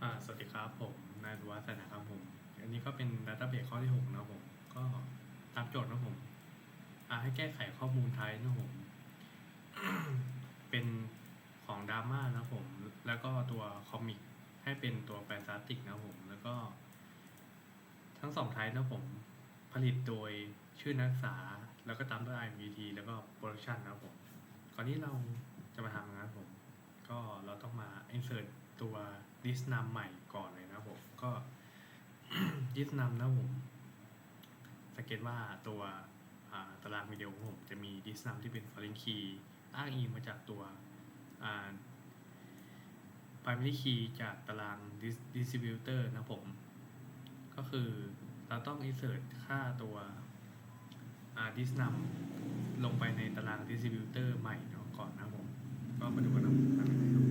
สวัสดีครับผมนายสุวัฒน์นะครับผม อันนี้ก็เป็น Database ข้อที่6นะผมก็ตามโจทย์นะผมอาให้แก้ไขข้อมูลไทยนะผมเป็นของดราม่านะผม แล้วก็ตัวคอมิกให้เป็นตัวแฟนตาติกนะผม แล้วก็ ทั้งสองไทยนะผม ผลิตโดยชื่อนักศึกษา แล้วก็ตามด้วย IMVT แล้วก็โปรดักชันนะผมก่อนที่เราจะมาทำนะครับผม ก็เราต้องมา insert ตัว list num ใหม่ก่อนเลยนะผมก็ list num นะผมสังเกตว่าตัวตารางวิดีโอของผมจะมี list num ที่เป็น foreign key อ้างอิงมาจากตัวอ่า primary key จากตาราง distributor นะผม ก็คือเราต้อง insert ค่าตัวอ่า list num ลงไปในตาราง distributor ใหม่เนาะก่อนนะผม ก็มาดูกันนะทำยังไงครับ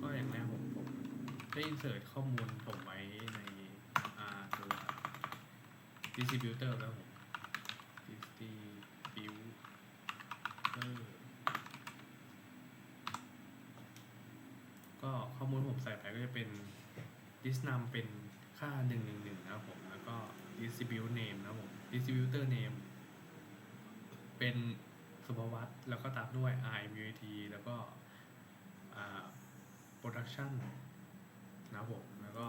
ก็อย่างแรกผมผม ได้ insert ข้อมูลผมไว้ในอ่าตัว distributor แล้วผม distributor ก็ข้อมูลผมใส่ไปก็จะเป็น list num เป็นค่า 111 นะครับผม แล้วก็ distribute name นะครับผม distributor name เป็นสุภวัตแล้วก็ตามด้วย IMUT แล้วก็อ่า production นะครับผมแล้วก็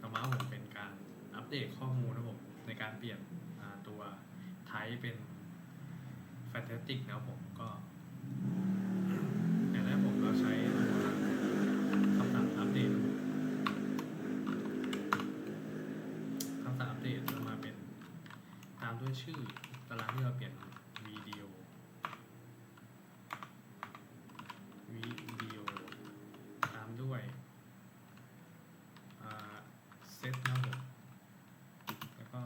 ต่อมาผมเป็นการอัปเดตข้อมูลนะครับผมในการเปลี่ยนตัวไทป์เป็น fantastic นะครับผมก็ อย่างแรกผมเราใช้ตัวคำสั่งอัปเดตคำสั่งอัปเดตจะมาเป็นตามด้วยชื่อตารางที่เราเปลี่ยนวิดีโอวิดีโอตามด้วยเซตนะครับผม แล้วก็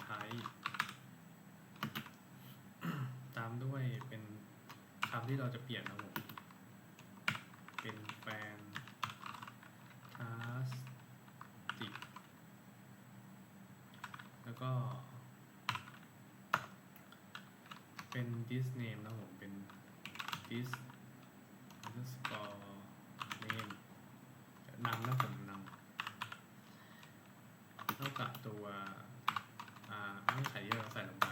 ไทป์ตามด้วยเป็นคำที่เราจะเปลี่ยนนะครับผม เป็นแฟนทาสติกแล้วก็ เป็น this name นะครับผม เป็น this underscore name นำนะผมนำเท่ากับ ตัวอ่าเงื่อนไขที่เราใส่ลงไป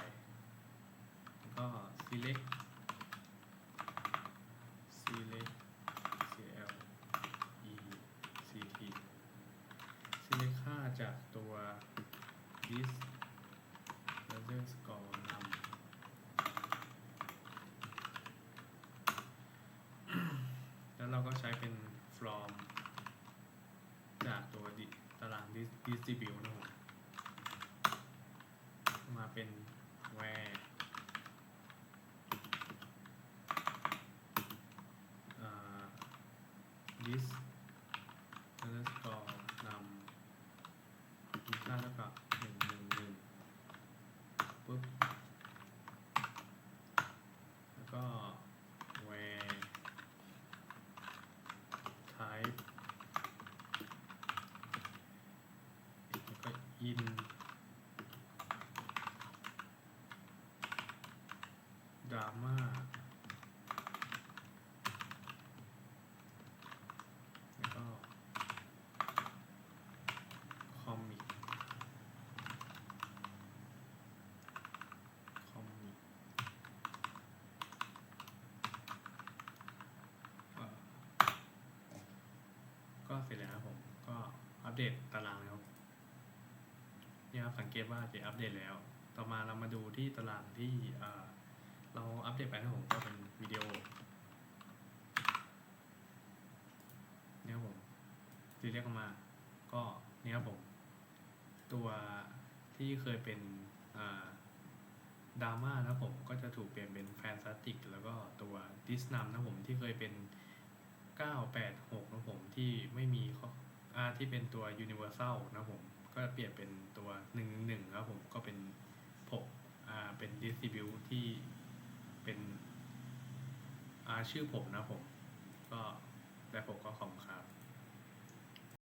แล้วก็ select select cl e c t select ค่าจากตัว this underscore นำแล้วเราก็ใช้เป็น from จากตัวตาราง distribute นะครับ เป็น where อ่า this underscore นำมีค่าเท่ากับหนึ่งหนึ่งหนึ่งปุ๊บ แล้วก็ where type แล้วก็ in ก็อัปเดตตารางแล้วนี่ครับสังเกตว่าจะอัปเดตแล้ว ต่อมาเรามาดูที่ตารางที่เราอัปเดตไปนะผมก็เป็นวิดีโอเนี่ยผมที่เรียกมาก็เนี่ยครับผม ตัวที่เคยเป็นดราม่านะผมก็จะถูกเปลี่ยนเป็นแฟนซาติก แล้วก็ตัวดิสนัมนะผมที่เคยเป็น 9 8 ที่เป็นตัว Universal นะผม ก็เปลี่ยนเป็นตัว111ครับผม ก็เป็นผมอ่าเป็น Distribute ที่เป็นอ่าชื่อผมนะผม ก็แต่ผมก็ขอบคุณครับ